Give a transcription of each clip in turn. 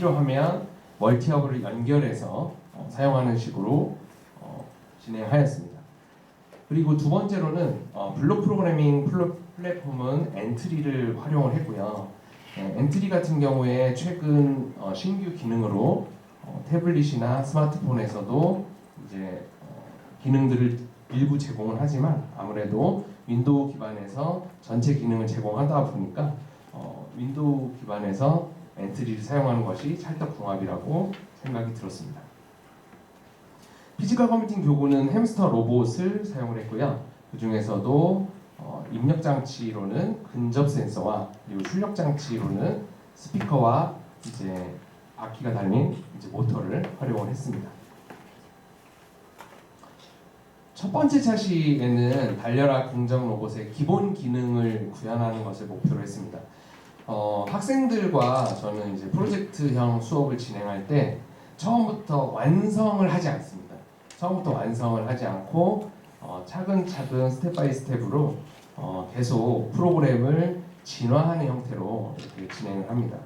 필요하면 멀티허브를 연결해서 어, 사용하는 식으로 어, 진행하였습니다. 그리고 두 번째로는 어, 블록 프로그래밍 플랫폼은 엔트리를 활용을 했고요. 네, 엔트리 같은 경우에 최근 어, 신규 기능으로 어, 태블릿이나 스마트폰에서도 이제 어, 기능들을 일부 제공을 하지만 아무래도 윈도우 기반에서 전체 기능을 제공하다 보니까 어, 윈도우 기반에서 엔트리를 사용하는 것이 찰떡궁합이라고 생각이 들었습니다. 피지컬 컴퓨팅 교구는 햄스터 로봇을 사용을 했고요. 그 중에서도 어, 입력 장치로는 근접 센서와 그리고 출력 장치로는 스피커와 이제 바퀴가 달린 이제 모터를 활용을 했습니다. 첫 번째 차시에는 달려라 긍정 로봇의 기본 기능을 구현하는 것을 목표로 했습니다. 어, 학생들과 저는 이제 프로젝트형 수업을 진행할 때 처음부터 완성을 하지 않습니다. 처음부터 완성을 하지 않고 어, 차근차근 스텝 바이 스텝으로 어, 계속 프로그램을 진화하는 형태로 이렇게 진행을 합니다.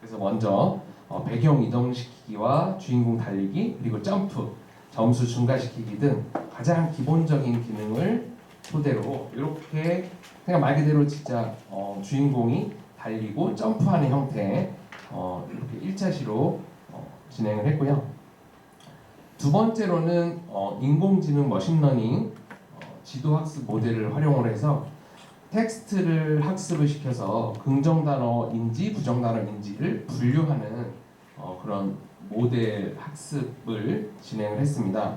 그래서 먼저 어, 배경 이동시키기와 주인공 달리기 그리고 점프, 점수 증가시키기 등 가장 기본적인 기능을 토대로 이렇게 그냥 말 그대로 진짜 어, 주인공이 달리고 점프하는 형태의 어, 이렇게 1차시로 어, 진행을 했고요. 두 번째로는 어, 인공지능 머신러닝 어, 지도학습 모델을 활용을 해서 텍스트를 학습을 시켜서 긍정 단어인지 부정 단어인지를 분류하는 어, 그런 모델 학습을 진행을 했습니다.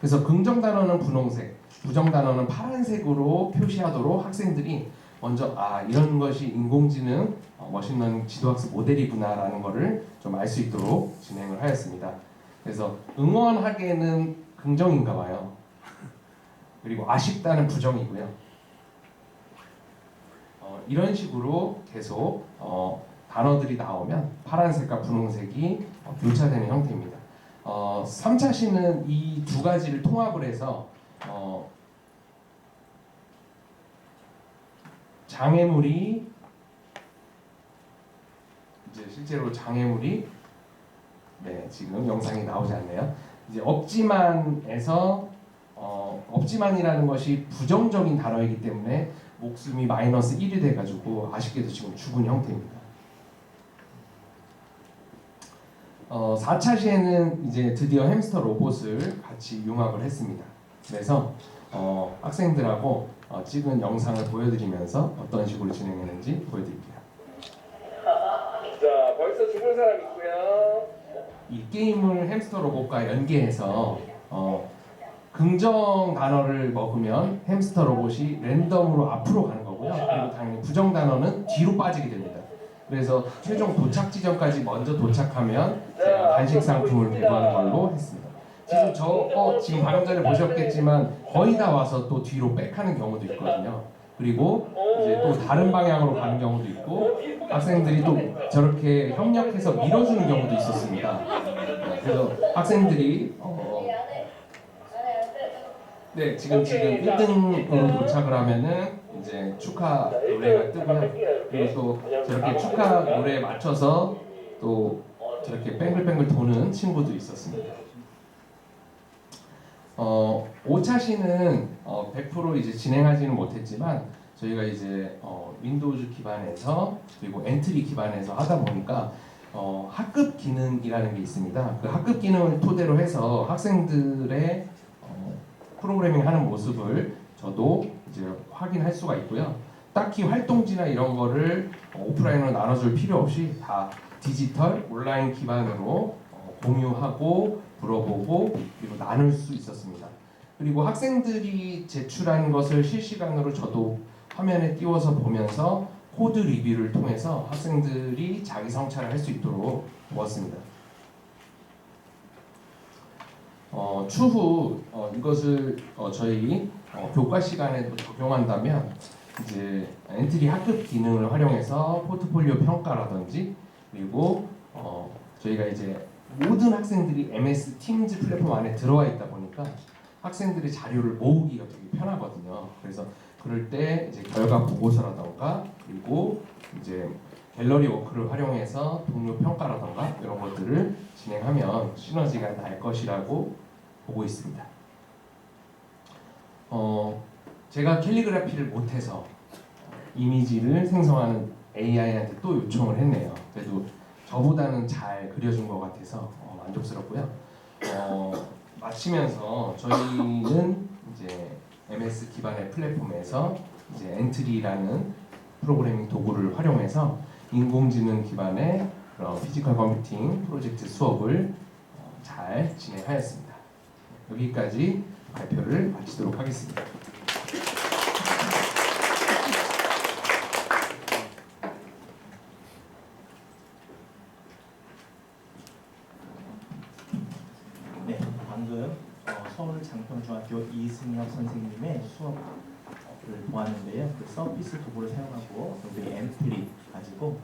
그래서 긍정 단어는 분홍색, 부정 단어는 파란색으로 표시하도록 학생들이 먼저 아 이런 것이 인공지능 어, 머신러닝 지도학습 모델이구나라는 것을 좀 알 수 있도록 진행을 하였습니다. 그래서 응원하기에는 긍정인가 봐요. 그리고 아쉽다는 부정이고요. 어, 이런 식으로 계속 어, 단어들이 나오면 파란색과 분홍색이 어, 교차되는 형태입니다. 어, 3차 시는 이 두 가지를 통합을 해서 어, 장애물이 이제 실제로 장애물이 네 지금 영상이 나오지 않네요. 이제 없지만에서 어, 없지만이라는 것이 부정적인 단어이기 때문에 목숨이 마이너스 1이 돼가지고 아쉽게도 지금 죽은 형태입니다. 어, 4차 시에는 이제 드디어 햄스터 로봇을 같이 융합을 했습니다. 그래서 어, 학생들하고 어, 찍은 영상을 보여드리면서 어떤 식으로 진행했는지 보여드릴게요. 자, 벌써 죽은 사람 있고요. 이 게임을 햄스터 로봇과 연계해서 어, 긍정 단어를 먹으면 햄스터 로봇이 랜덤으로 앞으로 가는 거고요. 그리고 당연히 부정 단어는 뒤로 빠지게 됩니다. 그래서 최종 도착 지점까지 먼저 도착하면 제가 간식 상품을 배부하는 걸로 했습니다. 지금 저 어, 지금 방금 전에 보셨겠지만 거의 다 와서 또 뒤로 백하는 경우도 있거든요. 그리고 이제 또 다른 방향으로 가는 경우도 있고 학생들이 또 저렇게 협력해서 밀어주는 경우도 있었습니다. 네, 그래서 학생들이 어, 네 지금 지금 1등으로 도착을 하면은 이제 축하 노래가 뜨고요. 그리고 또 저렇게 축하 노래에 맞춰서 또 저렇게 뱅글뱅글 도는 친구도 있었습니다. 어, 5차 시는 어, 100% 이제 진행하지는 못했지만 저희가 이제 어, 윈도우즈 기반에서 그리고 엔트리 기반에서 하다 보니까 어, 학급 기능이라는 게 있습니다. 그 학급 기능을 토대로 해서 학생들의 어, 프로그래밍 하는 모습을 저도 이제 확인할 수가 있고요. 딱히 활동지나 이런 거를 어, 오프라인으로 나눠줄 필요 없이 다 디지털 온라인 기반으로 어, 공유하고 물어보고 그리고 나눌 수 있었습니다. 그리고 학생들이 제출한 것을 실시간으로 저도 화면에 띄워서 보면서 코드 리뷰를 통해서 학생들이 자기 성찰을 할 수 있도록 도왔습니다. 어, 추후 어, 이것을 어, 저희 어, 교과 시간에도 적용한다면 이제 엔트리 학급 기능을 활용해서 포트폴리오 평가라든지 그리고 어, 저희가 이제 모든 학생들이 MS 팀즈 플랫폼 안에 들어와 있다 보니까 학생들이 자료를 모으기가 되게 편하거든요. 그래서 그럴 때 이제 결과 보고서라던가 그리고 이제 갤러리 워크를 활용해서 동료 평가라던가 이런 것들을 진행하면 시너지가 날 것이라고 보고 있습니다. 어, 제가 캘리그라피를 못해서 이미지를 생성하는 AI한테 또 요청을 했네요. 그래도 저보다는 잘 그려준 것 같아서 어, 만족스럽고요. 어, 마치면서 저희는 이제 MS 기반의 플랫폼에서 이제 엔트리라는 프로그래밍 도구를 활용해서 인공지능 기반의 그런 피지컬 컴퓨팅 프로젝트 수업을 어, 잘 진행하였습니다. 여기까지 발표를 마치도록 하겠습니다. 네, 방금 어, 서울 장평중학교 이승엽 선생님의 수업을 보았는데요. 그 서피스 도구를 사용하고 여기 엔트리 가지고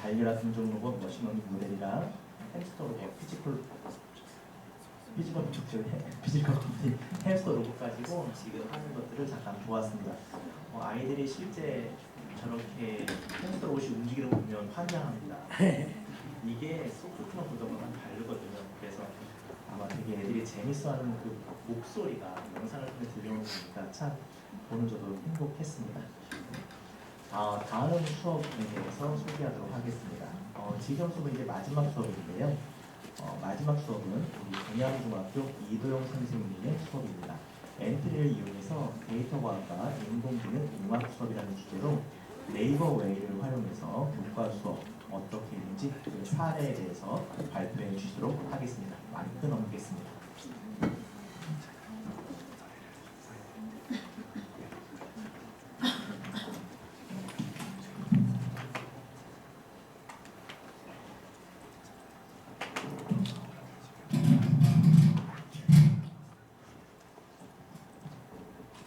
달려라 등종 로봇 머신러닝 모델이랑 햄스터 로봇 피지컬 피지컬 컴퓨터 피지컬 햄스터 로봇 가지고 지금 하는 것들을 잠깐 보았습니다. 어, 아이들이 실제 저렇게 햄스터 로봇이 움직이는 거 보면 환장합니다. 이게 소프트웨어 보다보다는 다르거든요. 아마 되게 애들이 재밌어하는 그 목소리가 영상을 통해 들려오는 거니까 참 보는 저도 행복했습니다. 아, 다음 수업에 대해서 소개하도록 하겠습니다. 어, 지금 수업은 이제 마지막 수업인데요. 어, 마지막 수업은 우리 동양중학교 이도영 선생님의 수업입니다. 엔트리를 이용해서 데이터 과학과 인공지능 융합 수업이라는 주제로 네이버 웨이를 활용해서 교과 수업 어떻게 있는지 그 사례에 대해서 발표해 주시도록 하겠습니다. 마이크 넘기겠습니다.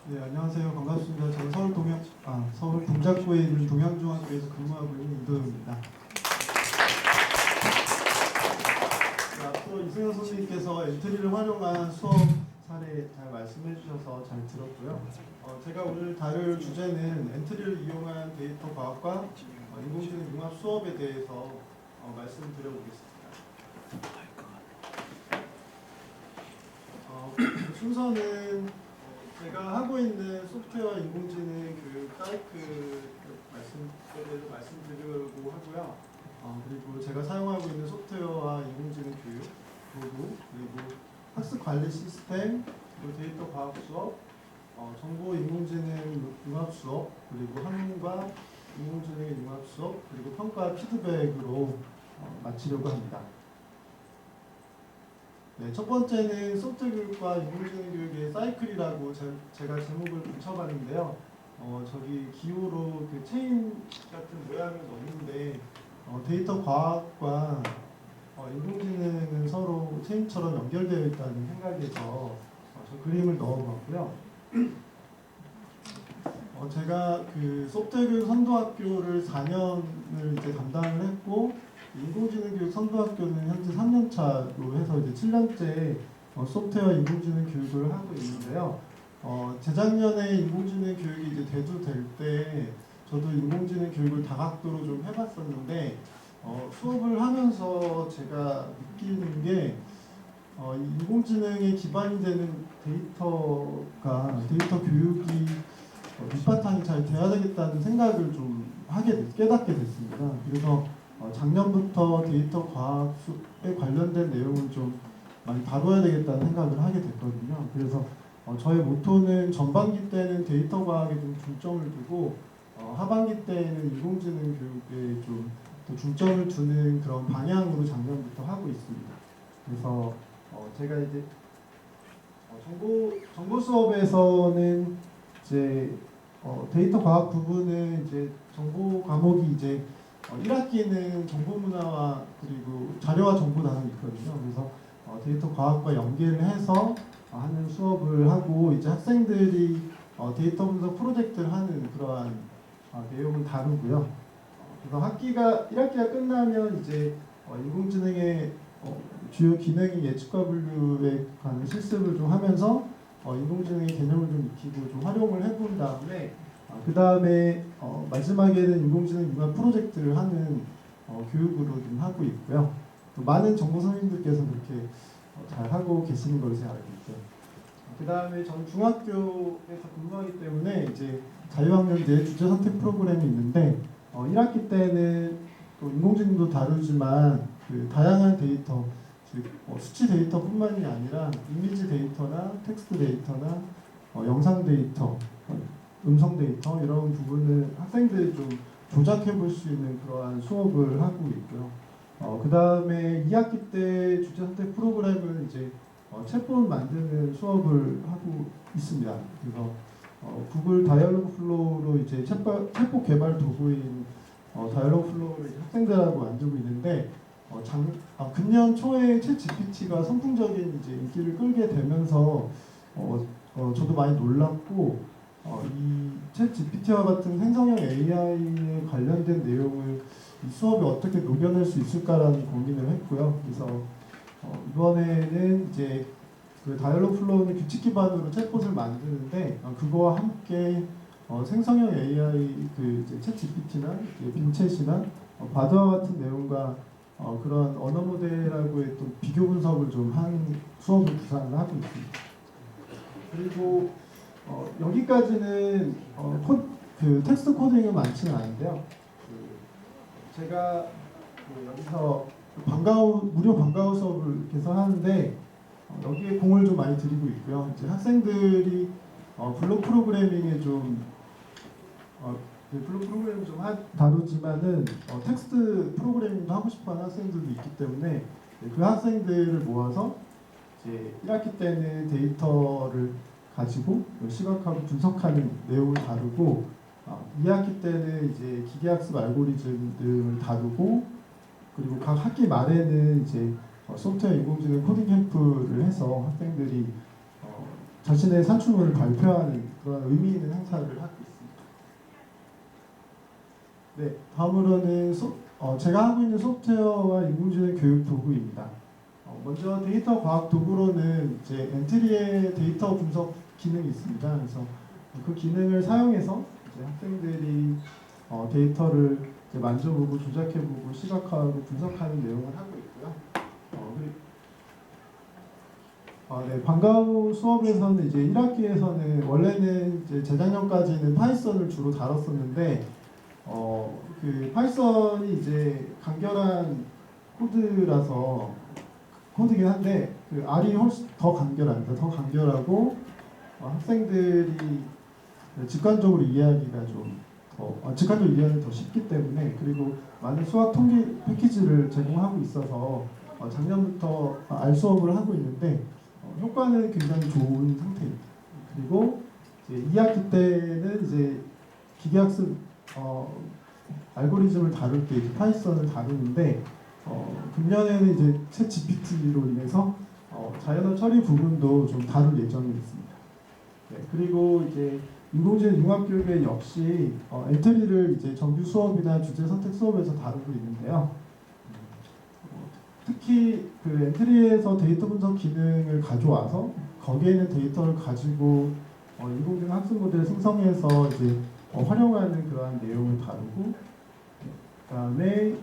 네, 안녕하세요. 반갑습니다. 저는 서울 동양 아, 서울 동작구에 있는 동양중학교에서 근무하고 있는 이도영입니다. 네, 앞서 이승현 선생님께서 엔트리를 활용한 수업 사례 잘 말씀해 주셔서 잘 들었고요. 어, 제가 오늘 다룰 주제는 엔트리를 이용한 데이터 과학과 어, 인공지능 융합 수업에 대해서 어, 말씀드려보겠습니다. 어, 순서는 어, 제가 하고 있는 소프트웨어 인공지능 그 사이클 말씀에 대해서 말씀드리려고 하고요. 어, 그리고 제가 사용하고 있는 소프트웨어와 인공지능 교육, 도구, 그리고 학습 관리 시스템, 그리고 데이터 과학 수업, 어, 정보 인공지능 융합 수업, 그리고 한문과 인공지능 융합 수업, 그리고 평가 피드백으로 어, 마치려고 합니다. 네, 첫 번째는 소프트 교육과 인공지능 교육의 사이클이라고 제, 제가 제목을 붙여봤는데요. 어, 저기 기호로 그 체인 같은 모양을 넣는데 어, 데이터 과학과 어, 인공지능은 서로 체인처럼 연결되어 있다는 생각에서 어, 저 그림을 넣어봤고요. 어, 제가 그 소프트 교육 선도학교를 4년을 이제 담당을 했고 인공지능 교육 선도학교는 현재 3년 차로 해서 이제 7년째 어, 소프트웨어 인공지능 교육을 하고 있는데요. 어, 재작년에 인공지능 교육이 이제 대두될 때 저도 인공지능 교육을 다각도로 좀 해봤었는데 어, 수업을 하면서 제가 느끼는 게 어, 이 인공지능에 기반이 되는 데이터가 데이터 교육이 어, 밑바탕이 잘 돼야 되겠다는 생각을 좀 하게 됐- 깨닫게 됐습니다. 그래서 어, 작년부터 데이터 과학에 관련된 내용을 좀 많이 다뤄야 되겠다는 생각을 하게 됐거든요. 그래서 어, 저의 모토는 전반기 때는 데이터 과학에 좀 중점을 두고 어, 하반기 때는 인공지능 교육에 좀더 중점을 두는 그런 방향으로 작년부터 하고 있습니다. 그래서 어, 제가 이제 어, 정보 정보 수업에서는 이제 어, 데이터 과학 부분은 이제 정보 과목이 이제 어, 1학기는 정보 문화와 그리고 자료와 정보 단원이 있거든요. 그래서 어, 데이터 과학과 연계를 해서 어, 하는 수업을 하고 이제 학생들이 어, 데이터 분석 프로젝트를 하는 그러한 어, 내용을 다루고요. 어, 그래서 학기가 1학기가 끝나면 이제 어, 인공지능의 어, 주요 기능인 예측과 분류에 관한 실습을 좀 하면서 어, 인공지능의 개념을 좀 익히고 좀 활용을 해본 다음에 어, 그 다음에 어, 마지막에는 인공지능 융합 프로젝트를 하는 어, 교육으로 좀 하고 있고요. 또 많은 정보 선생님들께서 그렇게 어, 잘 하고 계시는 걸로 제가 알고 있죠. 그 다음에 전 중학교에서 근무하기 때문에 이제 자유학년제 주제 선택 프로그램이 있는데 어, 1학기 때는 또 인공지능도 다루지만 그 다양한 데이터 즉 어, 수치 데이터뿐만이 아니라 이미지 데이터나 텍스트 데이터나 어, 영상 데이터, 어, 음성 데이터 이런 부분을 학생들이 좀 조작해 볼 수 있는 그러한 수업을 하고 있고요. 어, 그 다음에 2학기 때 주제 선택 프로그램은 이제 어, 챗봇 만드는 수업을 하고 있습니다. 그래서 어, 구글 다이얼로그 플로우로 이제 챗봇, 챗봇 개발 도구인 어, 다이얼로그 플로우를 학생들하고 만들고 있는데 어, 장, 아, 금년 초에 챗 GPT가 선풍적인 이제 인기를 끌게 되면서 어, 어, 저도 많이 놀랐고 어, 이챗 GPT와 같은 생성형 AI에 관련된 내용을 이 수업에 어떻게 녹여낼 수 있을까라는 고민을 했고요. 그래서 어, 이번에는 이제 그 다이얼로그 플로우는 규칙 기반으로 챗봇을 만드는데 어, 그거와 함께 어, 생성형 AI 그 이제 챗 GPT나 빈챗이나 어, 바드와 같은 내용과 어, 그런 언어 모델하고의 또 비교 분석을 좀 한 수업을 구상을 하고 있습니다. 그리고 어, 여기까지는 어, 코, 그 텍스트 코딩은 많지는 않은데요. 그 제가 그 여기서 방과후 무료 방과후 수업을 개설하는데 어, 여기에 공을 좀 많이 들이고 있고요. 이제 학생들이 어, 블록 프로그래밍에 좀 어, 네, 블록 프로그래밍 좀 하, 다루지만은 어, 텍스트 프로그래밍도 하고 싶어하는 학생들도 있기 때문에 네, 그 학생들을 모아서 이제 1학기 때는 데이터를 가지고 시각하고 분석하는 내용을 다루고 어, 2학기 때는 이제 기계학습 알고리즘들을 다루고 그리고 각 학기 말에는 이제 어, 소프트웨어 인공지능 코딩 캠프를 해서 학생들이 어, 자신의 산출물을 발표하는 그런 의미 있는 행사를 하고. 네, 다음으로는 소, 어, 제가 하고 있는 소프트웨어와 인공지능 교육 도구입니다. 어, 먼저 데이터 과학 도구로는 이제 엔트리의 데이터 분석 기능이 있습니다. 그래서 그 기능을 사용해서 학생들이 어, 데이터를 만져보고 조작해보고 시각화하고 분석하는 내용을 하고 있고요. 어, 아, 네, 방과후 수업에서는 이제 1학기에서는 원래는 이제 재작년까지는 파이썬을 주로 다뤘었는데 어, 그 파이썬이 이제 간결한 코드라서 코드긴 한데 그 R이 훨씬 더 간결합니다. 더 간결하고 어, 학생들이 직관적으로 이해하기가 좀 더, 어, 직관적으로 이해하기 더 쉽기 때문에 그리고 많은 수학 통계 패키지를 제공하고 있어서 어, 작년부터 알 수업을 하고 있는데 어, 효과는 굉장히 좋은 상태입니다. 그리고 이제 2학기 때는 이제 기계학습 어, 알고리즘을 다룰 때 파이썬을 다루는데 어, 금년에는 이제 챗 GPT로 인해서 어, 자연어 처리 부분도 좀 다룰 예정이 있습니다. 네, 그리고 이제 인공지능 융합교육에 역시 어, 엔트리를 이제 정규 수업이나 주제 선택 수업에서 다루고 있는데요. 어, 특히 그 엔트리에서 데이터 분석 기능을 가져와서 거기에 있는 데이터를 가지고 어, 인공지능 학습 모델을 생성해서 이제 어, 활용하는 그러한 내용을 다루고 그다음에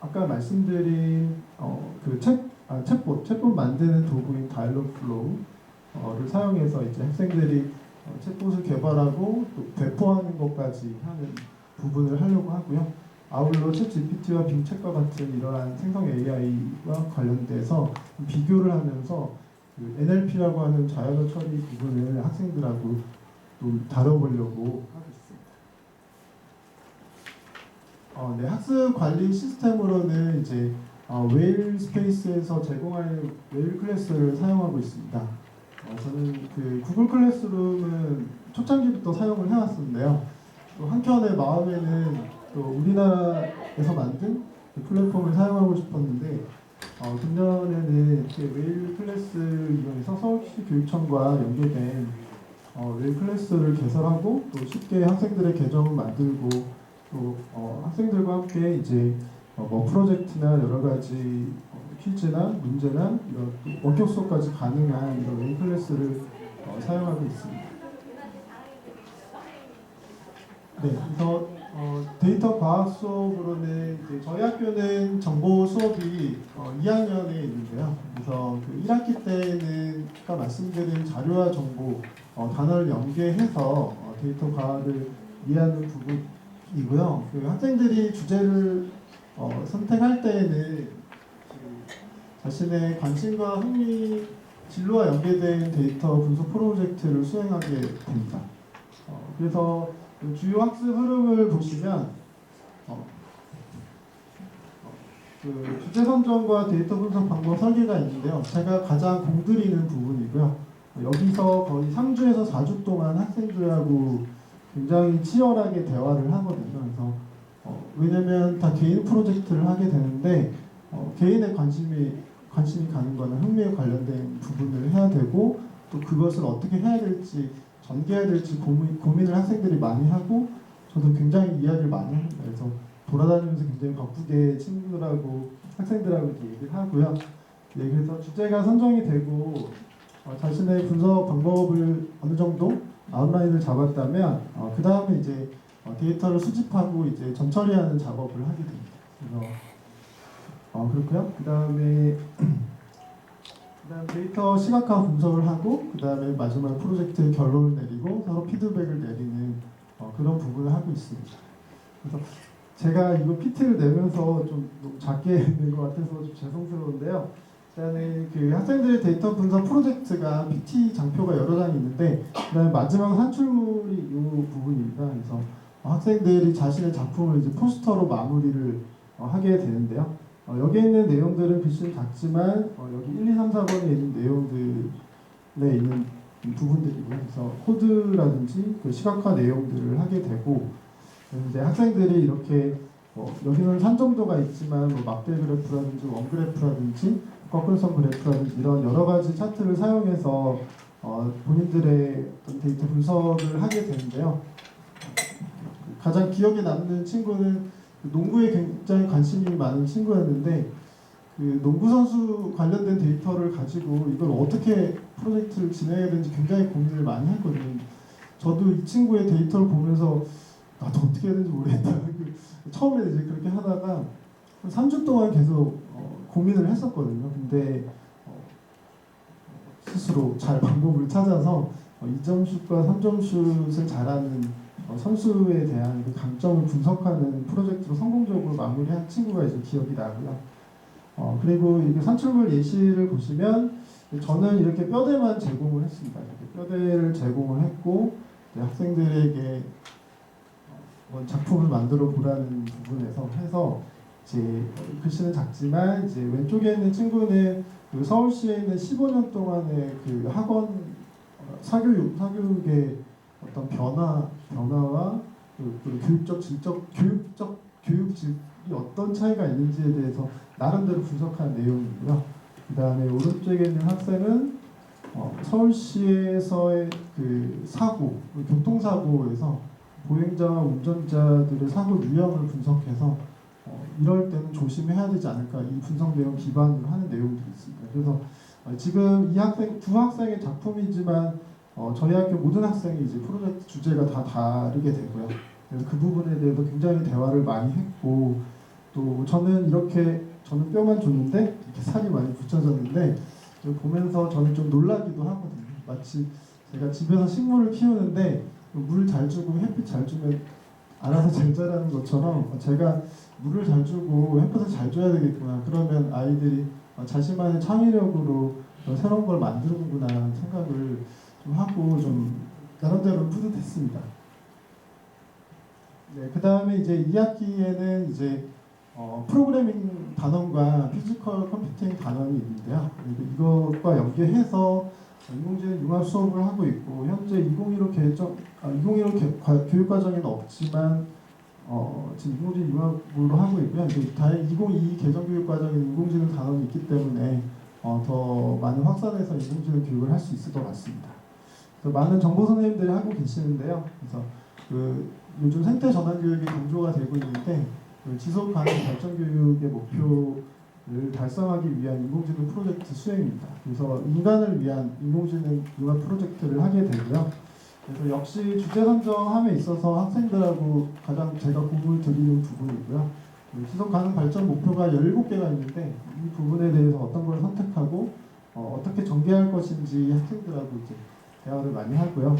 아까 말씀드린 어, 그 챗, 아, 챗봇, 챗봇 만드는 도구인 다이얼로그 플로우를 사용해서 이제 학생들이 어, 챗봇을 개발하고 또 배포하는 것까지 하는 부분을 하려고 하고요. 아울러 챗 GPT와 빙챗과 같은 이러한 생성 AI와 관련돼서 비교를 하면서 그 NLP라고 하는 자연어 처리 부분을 학생들하고 또 다뤄보려고 하고 있습니다. 어, 네, 학습 관리 시스템으로는 이제 어, 웨일 스페이스에서 제공하는 웨일 클래스를 사용하고 있습니다. 어, 저는 그 구글 클래스룸은 초창기부터 사용을 해왔었는데요. 또 한켠에 마음에는 또 우리나라에서 만든 그 플랫폼을 사용하고 싶었는데 어, 금년에는 웨일 클래스 이용해서 서울시 교육청과 연계된 어, 웨일 클래스를 개설하고 또 쉽게 학생들의 계정을 만들고 또 어, 학생들과 함께 이제 어, 뭐 프로젝트나 여러 가지 어, 퀴즈나 문제나 이런 또 원격 수업까지 가능한 이런 웨이 클래스를 어, 사용하고 있습니다. 네, 그래서 어, 데이터 과학 수업으로는 저희 학교는 정보 수업이 어, 2학년에 있는데요. 그래서 그 1학기 때는 아까 말씀드린 자료와 정보 어, 단어를 연계해서 어, 데이터 과학을 이해하는 부분 이고요. 그 학생들이 주제를 어, 선택할 때에는 그 자신의 관심과 흥미 진로와 연계된 데이터 분석 프로젝트를 수행하게 됩니다. 어, 그래서 그 주요 학습 흐름을 보시면 어, 어, 그 주제 선정과 데이터 분석 방법 설계가 있는데요. 제가 가장 공들이는 부분이고요. 어, 여기서 거의 3주에서 4주 동안 학생들하고 굉장히 치열하게 대화를 하거든요. 그래서 어, 왜냐면 다 개인 프로젝트를 하게 되는데 어, 개인의 관심이 관심이 가는 거는 흥미에 관련된 부분을 해야 되고 또 그것을 어떻게 해야 될지 전개해야 될지 고민, 고민을 학생들이 많이 하고 저도 굉장히 이야기를 많이 합니다. 그래서 돌아다니면서 굉장히 바쁘게 친구들하고 학생들하고 얘기를 하고요. 네, 그래서 주제가 선정이 되고 어, 자신의 분석 방법을 어느 정도 아웃라인을 잡았다면 어, 그 다음에 이제 어, 데이터를 수집하고 이제 전처리하는 작업을 하게 됩니다. 그래서 어, 그렇고요. 그 다음에 그다음 데이터 시각화 분석을 하고 그 다음에 마지막 프로젝트의 결론을 내리고 서로 피드백을 내리는 어, 그런 부분을 하고 있습니다. 그래서 제가 이거 PT를 내면서 좀 작게 낸 것 같아서 좀 죄송스러운데요. 일단은 그 학생들의 데이터 분석 프로젝트가 PT 장표가 여러 장이 있는데 그다음에 마지막 산출물이 이 부분입니다. 그래서 학생들이 자신의 작품을 이제 포스터로 마무리를 어, 하게 되는데요. 어, 여기 있는 내용들은 글씨는 작지만 어, 여기 1, 2, 3, 4번에 있는 내용들에 있는 부분들이고요. 그래서 코드라든지 그 시각화 내용들을 하게 되고 이제 학생들이 이렇게 어, 여기는 산정도가 있지만 뭐 막대 그래프라든지 원 그래프라든지 거꾸로선 그래프라든지 이런 여러 가지 차트를 사용해서 어, 본인들의 어떤 데이터 분석을 하게 되는데요. 가장 기억에 남는 친구는 그 농구에 굉장히 관심이 많은 친구였는데 그 농구 선수 관련된 데이터를 가지고 이걸 어떻게 프로젝트를 진행해야 되는지 굉장히 고민을 많이 했거든요. 저도 이 친구의 데이터를 보면서 나도 어떻게 해야 되는지 모르겠다. 그 처음에 이제 그렇게 하다가 한 3주 동안 계속 어, 고민을 했었거든요. 근데 어, 스스로 잘 방법을 찾아서 어, 2점슛과 3점슛을 잘하는 어, 선수에 대한 그 강점을 분석하는 프로젝트로 성공적으로 마무리한 친구가 이제 기억이 나고요. 어, 그리고 이게 산출물 예시를 보시면 저는 이렇게 뼈대만 제공을 했습니다. 이렇게 뼈대를 제공을 했고 학생들에게 어, 작품을 만들어 보라는 부분에서 해서 이제 글씨는 작지만 이제 왼쪽에 있는 친구는 그 서울시에 있는 15년 동안의 그 학원 어, 사교육 사교육의 어떤 변화 변화와 그, 그 교육적 질적 교육적 교육 질이 어떤 차이가 있는지에 대해서 나름대로 분석한 내용이고요. 그 다음에 오른쪽에 있는 학생은 어, 서울시에서의 그 사고 그 교통사고에서 보행자와 운전자들의 사고 유형을 분석해서 어, 이럴 때는 조심해야 되지 않을까 이 분석 내용 기반으로 하는 내용들이 있습니다. 그래서 어, 지금 이 학생 두 학생의 작품이지만 어, 저희 학교 모든 학생이 이제 프로젝트 주제가 다 다르게 되고요. 그래서 그 부분에 대해서 굉장히 대화를 많이 했고 또 저는 이렇게 저는 뼈만 줬는데 이렇게 살이 많이 붙여졌는데 보면서 저는 좀 놀라기도 하거든요. 마치 제가 집에서 식물을 키우는데 물 잘 주고 햇빛 잘 주면 알아서 잘 자라는 것처럼 제가 물을 잘 주고 햇빛을 잘 줘야 되겠구나. 그러면 아이들이 자신만의 창의력으로 새로운 걸 만드는구나 생각을 좀 하고 좀 나름대로 뿌듯했습니다. 네, 그 다음에 이제 2학기에는 이제 어, 프로그래밍 단원과 피지컬 컴퓨팅 단원이 있는데요. 이것과 연계해서 인공지능 융합 수업을 하고 있고 현재 2015 개정 아, 2015 개, 과, 교육 과정에는 없지만 어, 지금 인공지능 융합으로 하고 있고요. 이제 다2022 개정 교육 과정에 인공지능 단원이 있기 때문에 어, 더 많은 확산해서 인공지능 교육을 할 수 있을 것 같습니다. 그래서 많은 정보 선생님들이 하고 계시는데요. 그래서 그 요즘 생태 전환 교육이 강조가 되고 있는데 그 지속 가능 발전 교육의 목표를 달성하기 위한 인공지능 프로젝트 수행입니다. 그래서 인간을 위한 인공지능 융합 프로젝트를 하게 되고요. 그래서 역시 주제 선정함에 있어서 학생들하고 가장 제가 공을 드리는 부분이고요. 그 지속 가능 발전 목표가 17개가 있는데 이 부분에 대해서 어떤 걸 선택하고 어, 떻게 전개할 것인지 학생들하고 이제 대화를 많이 하고요.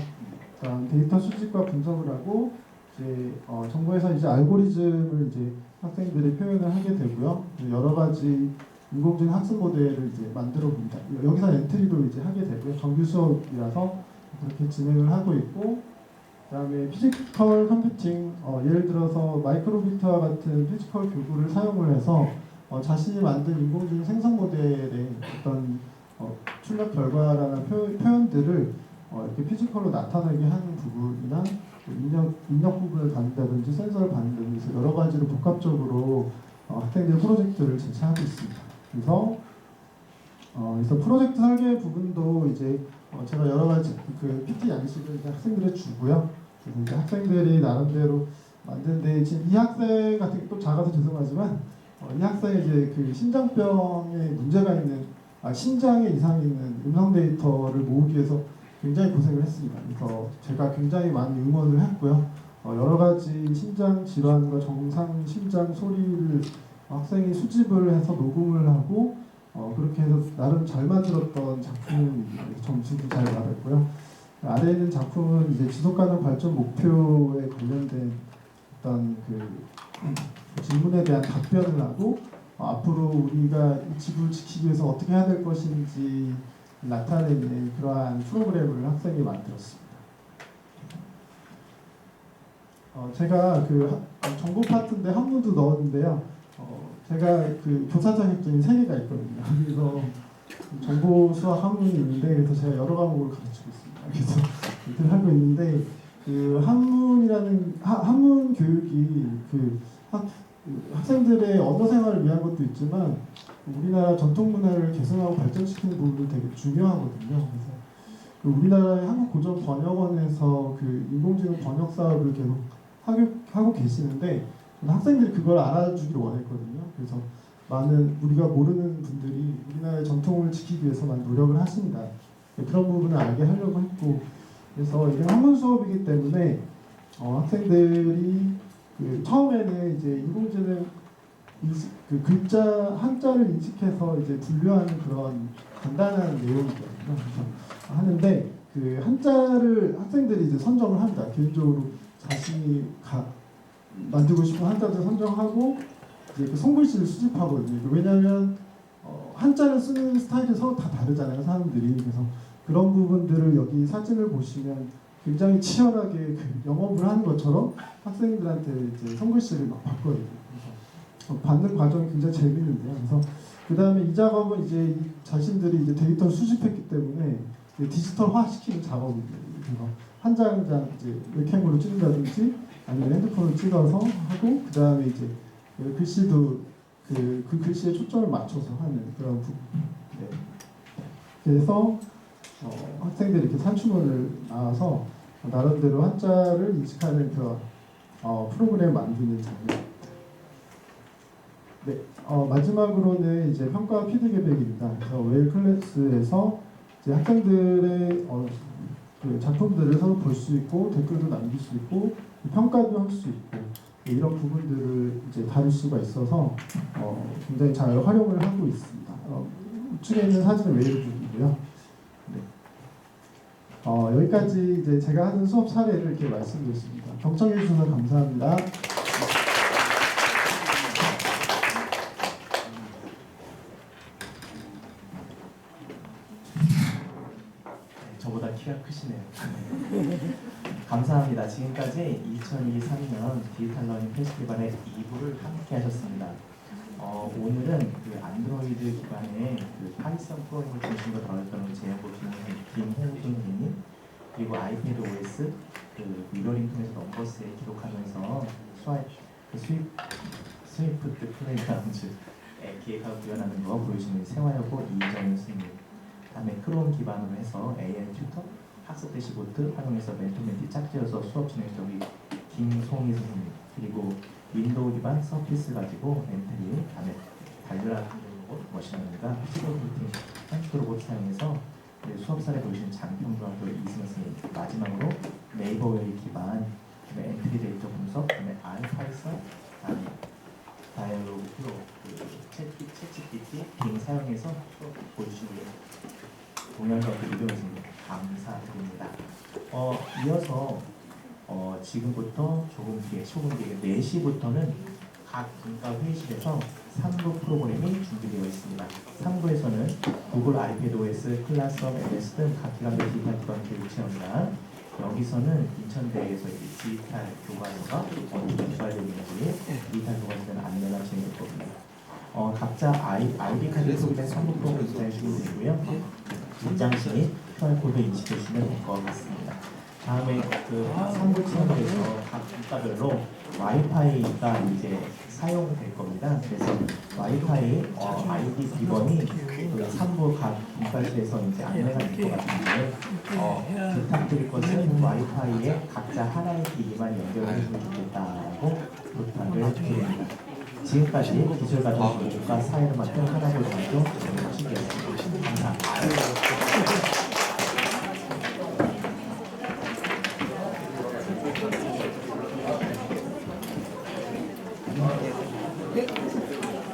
그다음 데이터 수집과 분석을 하고 이제 어, 정부에서 이제 알고리즘을 이제 학생들이 표현을 하게 되고요. 여러 가지 인공지능 학습 모델을 이제 만들어 봅니다. 여기서 엔트리도 이제 하게 되고요. 정규 수업이라서 그렇게 진행을 하고 있고 그다음에 피지컬 컴퓨팅 어, 예를 들어서 마이크로비트와 같은 피지컬 교구를 사용을 해서 어, 자신이 만든 인공지능 생성 모델의 어떤 어, 출력 결과라는 표, 표현들을 어, 이렇게 피지컬로 나타나게 하는 부분이나 또 입력, 입력 부분을 받는다든지 센서를 받는다든지 여러 가지로 복합적으로 어, 학생들 프로젝트를 제시하고 있습니다. 그래서 어, 그래서 프로젝트 설계 부분도 이제 어, 제가 여러 가지 그 PT 양식을 이제 학생들에 주고요. 그래서 이제 학생들이 나름대로 만드는데 지금 이 학생 같은 게 또 작아서 죄송하지만 어, 이 학생이 이제 그 심장병에 문제가 있는 아, 신장에 이상이 있는 음성 데이터를 모으기 위해서 굉장히 고생을 했습니다. 그래서 제가 굉장히 많이 응원을 했고요. 어, 여러 가지 심장 질환과 정상 심장 소리를 학생이 수집을 해서 녹음을 하고 어, 그렇게 해서 나름 잘 만들었던. 그래서 점수도 잘 받았고요. 아래에 있는 작품은 이제 지속가능 발전 목표에 관련된 어떤 그 질문에 대한 답변을 하고 어, 앞으로 우리가 이 지구를 지키기 위해서 어떻게 해야 될 것인지 나타내는 그러한 프로그램을 학생이 만들었습니다. 어, 제가 그 하- 정보 파트인데 한문도 넣었는데요. 어, 제가 그 교사 자격증이 세 개가 있거든요. 그래서 정보 수학 한문이 있는데 그래서 제가 여러 과목을 가르치고 있습니다. 그래서 이렇게 하고 있는데 그 한문이라는 하, 한문 교육이 그 학, 그 학생들의 언어 생활을 위한 것도 있지만 우리나라 전통 문화를 개선하고 발전시키는 부분도 되게 중요하거든요. 그래서 그 우리나라의 한국 고전 번역원에서 그 인공지능 번역 사업을 계속 하고, 계시는데 학생들이 그걸 알아주길 원했거든요. 그래서 많은 우리가 모르는 분들이 우리나라의 전통을 지키기 위해서 많이 노력을 하신다. 그런 부분을 알게 하려고 했고 그래서 이게 한문 수업이기 때문에 어, 학생들이 그 처음에는 이제 인공지능 인식, 그 글자 한자를 인식해서 이제 분류하는 그런 간단한 내용이거든요. 하는데 그 한자를 학생들이 이제 선정을 합니다. 개인적으로 자신이 가, 만들고 싶은 한자들 선정하고 이제 그 손글씨를 수집하거든요. 왜냐하면 어, 한자를 쓰는 스타일이 서로 다 다르잖아요, 사람들이. 그래서 그런 부분들을 여기 사진을 보시면 굉장히 치열하게 그 영업을 하는 것처럼 학생들한테 이제 손글씨를 막 바꿔요. 그래서 어, 받는 과정이 굉장히 재밌는데요. 그래서 그 다음에 이 작업은 이제 이 자신들이 이제 데이터를 수집했기 때문에 디지털화 시키는 작업입니다. 그래서 한 장 한 장 이제 웹캠으로 찍는다든지 아니면 핸드폰으로 찍어서 하고 그 다음에 이제 그 글씨도 그, 그 글씨에 초점을 맞춰서 하는 그런 부분. 네. 그래서 어, 학생들이 이렇게 산출문을 나와서 나름대로 한자를 인식하는 그런 어, 프로그램 만드는 장면. 네, 어, 마지막으로는 이제 평가 피드백입니다. 그래서 웨일 클래스에서 이제 학생들의 어, 그 작품들을 서로 볼 수 있고 댓글도 남길 수 있고 평가도 할 수 있고 네, 이런 부분들을 이제 다룰 수가 있어서 어, 굉장히 잘 활용을 하고 있습니다. 어, 우측에 있는 사진은 웨일 부분이고요. 네. 어, 여기까지 이제 제가 하는 수업 사례를 이렇게 말씀드렸습니다. 경청해 주셔서 감사합니다. 네, 저보다 키가 크시네요. 감사합니다. 지금까지 2023년 디지털 러닝 페스티벌의 2부를 함께 하셨습니다. 어, 오늘은 그 안드로이드 기반의 그 파이썬 프로그램을 중심으로 다뤘던 김홍준 선생님 그리고 아이패드 OS 그 미러링 통해서 넘버스에 기록하면서 스와이프 그 스위프 스위프트 플레이그라운드에 기획하고 구현하는 거 보여주는 세화여고 이정현 선생님 다음에 크롬 기반으로 해서 AI 튜터 학습 대시보드 활용해서 멘토멘티 짝지어서 수업 진행했던 김송희 선생님 그리고 윈도우 기반 서피스 가지고 엔트리 다음에 달려라 머신러닝과 피지컬 루팅 산축 로봇 사용해서 네, 수업사를 보시는 장평중학교 이승현 선생님 마지막으로 네이버 웨이 기반 그다음에 엔트리 데이터 분석 그다음에 알파이썬 아니 다이얼로그 프로 그 채찌 채찌PT 빙 사용해서 수업 보여주시고요. 동영상 이동했습니다. 감사드립니다. 어, 이어서 어, 지금부터 조금 뒤에 조금 뒤에 4시부터는 각 분과 회의실에서 3부 프로그램이 준비되어 있습니다. 3부에서는 구글 아이패드 OS, 클라스업, MS 등 각 기관별 디지털 기반 교육 체험이나 여기서는 인천대에서 디지털 교과서가 어떻게 개발되는지 디지털 교과서에 대한 안내가 진행될 겁니다. 어, 각자 아이, 아이디 카드 소개된 3부 프로그램 기다려 주시면 되고요. 문장 시 QR코드 인식해 주시면 될 것 같습니다. 다음에 그 3부 체험에서 각 국가별로 와이파이가 이제 사용될 겁니다. 그래서 와이파이 어, 아이디 비번이 그 3부 각 분과실에서 이제 안내가 될 것 같은데 어, 부탁드릴 것은 와이파이에 각자 하나의 기기만 연결해 주면 좋겠다고 부탁을 드립니다. 지금까지 기술가정교육과 사회를 맡은 하나볼 장교 정식이었습니다. 감사합니다.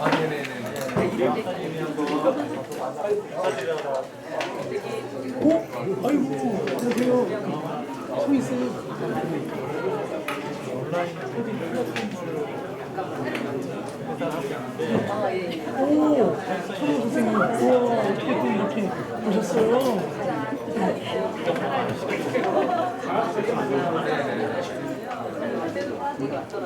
아 네네네. 오, 천호 선생님, 우와, 어떻게 또 이렇게 오셨어요?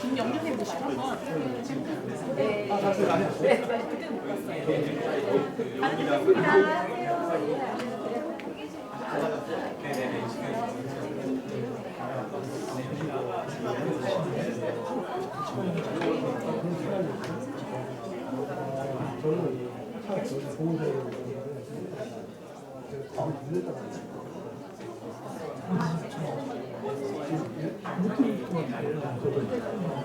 김영준님 모시고 한번. 네. 아, 네. 네, 그때는 못 봤어요. 알겠습니다. 아, ไหนเรื่องการทุจริต